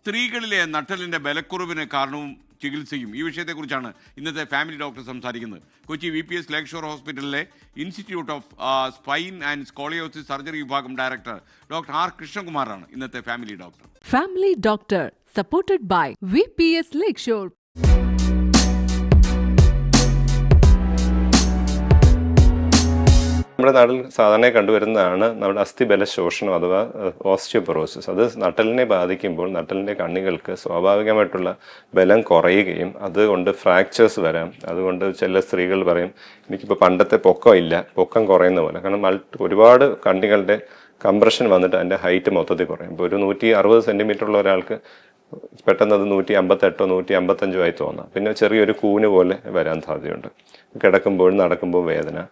സ്ത്രീകളിലെ നട്ടലിന്റെ ബലക്കുറവിന് കാരണവും ചികിത്സയും. ഈ വിഷയത്തെക്കുറിച്ചാണ് ഇന്നത്തെ ഫാമിലി ഡോക്ടർ സംസാരിക്കുന്നത്. Kochi V P S Lakeshore shore ഹോസ്പിറ്റലിലെ institute of spine and scoliosis surgery വിഭാഗം ഡയറക്ടർ ഡോക്ടർ ആർ കൃഷ്ണകുമാറാണ് ഇന്നത്തെ family doctor. Family doctor supported by V P S Lakeshore. നമ്മുടെ നാട്ടിൽ സാധാരണ കണ്ടുവരുന്നതാണ് നമ്മുടെ അസ്ഥിബല ശോഷണം അഥവാ ഓസ്റ്റിയോപൊറോസിസ്. അത് നട്ടലിനെ ബാധിക്കുമ്പോൾ നട്ടലിന്റെ കണ്ണികൾക്ക് സ്വാഭാവികമായിട്ടുള്ള ബലം കുറയുകയും അതുകൊണ്ട് ഫ്രാക്ചേഴ്സ് വരാം. അതുകൊണ്ട് ചില സ്ത്രീകൾ പറയും എനിക്കിപ്പോൾ പണ്ടത്തെ പൊക്കം ഇല്ല പൊക്കം കുറയുന്ന പോലെ. കാരണം മൾട്ടി ഒരുപാട് കണ്ണികളുടെ കംപ്രഷൻ വന്നിട്ട് അതിന്റെ ഹൈറ്റ് മൊത്തത്തിൽ കുറയും. ഇപ്പോൾ ഒരു നൂറ്റി അറുപത് സെന്റിമീറ്റർ ഉള്ള ഒരാൾക്ക് പെട്ടെന്ന് അത് നൂറ്റി അമ്പത്തെട്ടോ നൂറ്റി അമ്പത്തഞ്ചോ ആയി തോന്നാം. പിന്നെ ചെറിയൊരു കൂന് പോലെ വരാൻ സാധ്യതയുണ്ട്. കിടക്കുമ്പോഴും നടക്കുമ്പോൾ വേദന.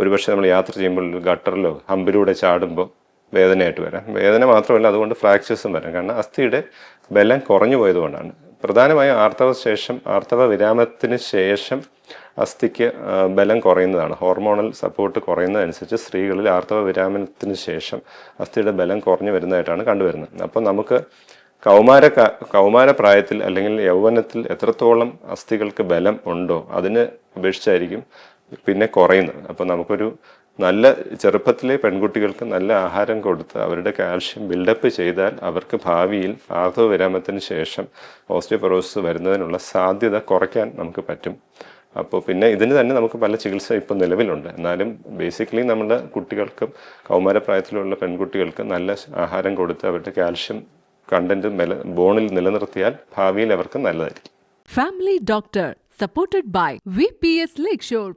ഒരുപക്ഷെ നമ്മൾ യാത്ര ചെയ്യുമ്പോൾ ഗട്ടറിലോ ഹമ്പിലൂടെ ചാടുമ്പോൾ വേദനയായിട്ട് വരാം. വേദന മാത്രമല്ല അതുകൊണ്ട് ഫ്രാക്ചേഴ്സും വരാം. കാരണം അസ്ഥിയുടെ ബലം കുറഞ്ഞു പോയതുകൊണ്ടാണ്. പ്രധാനമായും ആർത്തവ ശേഷം ആർത്തവ വിരാമത്തിന് ശേഷം അസ്ഥിക്ക് ബലം കുറയുന്നതാണ്. ഹോർമോണൽ സപ്പോർട്ട് കുറയുന്നതനുസരിച്ച് സ്ത്രീകളിൽ ആർത്തവ വിരാമത്തിന് ശേഷം അസ്ഥിയുടെ ബലം കുറഞ്ഞു വരുന്നതായിട്ടാണ് കണ്ടുവരുന്നത്. അപ്പോൾ നമുക്ക് കൗമാര കൗമാര പ്രായത്തിൽ അല്ലെങ്കിൽ യൗവനത്തിൽ എത്രത്തോളം അസ്ഥികൾക്ക് ബലം ഉണ്ടോ അതിന് അപേക്ഷിച്ചായിരിക്കും പിന്നെ കുറയുന്നത്. അപ്പോൾ നമുക്കൊരു നല്ല ചെറുപ്പത്തിലെ പെൺകുട്ടികൾക്ക് നല്ല ആഹാരം കൊടുത്ത് അവരുടെ കാൽഷ്യം ബിൽഡപ്പ് ചെയ്താൽ അവർക്ക് ഭാവിയിൽ ആർത്തവവിരാമത്തിന് ശേഷം ഓസ്റ്റിയോപൊറോസിസ് വരുന്നതിനുള്ള സാധ്യത കുറയ്ക്കാൻ നമുക്ക് പറ്റും. അപ്പോൾ പിന്നെ ഇതിന് തന്നെ നമുക്ക് പല ചികിത്സ ഇപ്പോൾ നിലവിലുണ്ട്. എന്നാലും ബേസിക്കലി നമ്മുടെ കുട്ടികൾക്കും കൗമാരപ്രായത്തിലുള്ള പെൺകുട്ടികൾക്ക് നല്ല ആഹാരം കൊടുത്ത് അവരുടെ കാൽഷ്യം കണ്ടന്റ് ബോണിൽ നിലനിർത്തിയാൽ ഭാവിയിൽ അവർക്ക് നല്ലതായിരിക്കും family doctor supported by V P VPS Lakeshore.